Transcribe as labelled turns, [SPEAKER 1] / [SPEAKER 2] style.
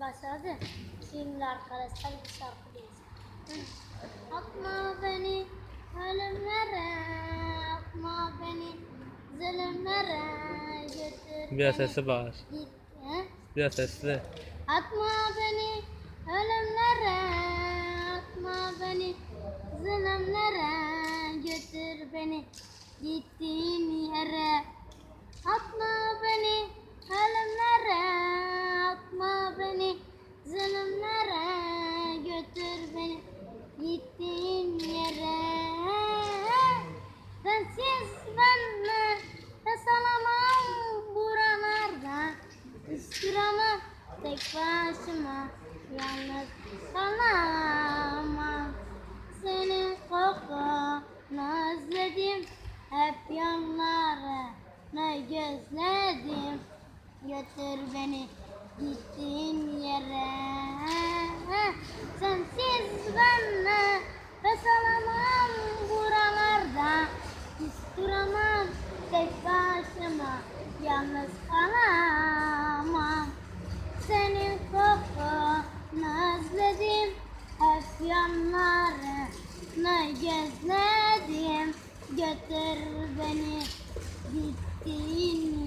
[SPEAKER 1] Başladı. Şimdi arkadaşlar bir şarkı diyeceğim. Atma beni ölümlere, atma beni zulümlere götür
[SPEAKER 2] Biraz
[SPEAKER 1] beni.
[SPEAKER 2] sesli bağır.
[SPEAKER 1] Git, he?
[SPEAKER 2] Biraz sesli.
[SPEAKER 1] Atma beni ölümlere, atma beni zulümlere götür beni gittiğim yere. Atma Üstüramam tek başıma yalnız kalamam. Senin kokunu özledim hep yanları ne gözledim. Götür beni gittiğin yere. Sensiz ben nefes alamam buralarda. Hiç duramam tek başıma yalnız kalamam. Ne gözledim. Götür beni gittiğin.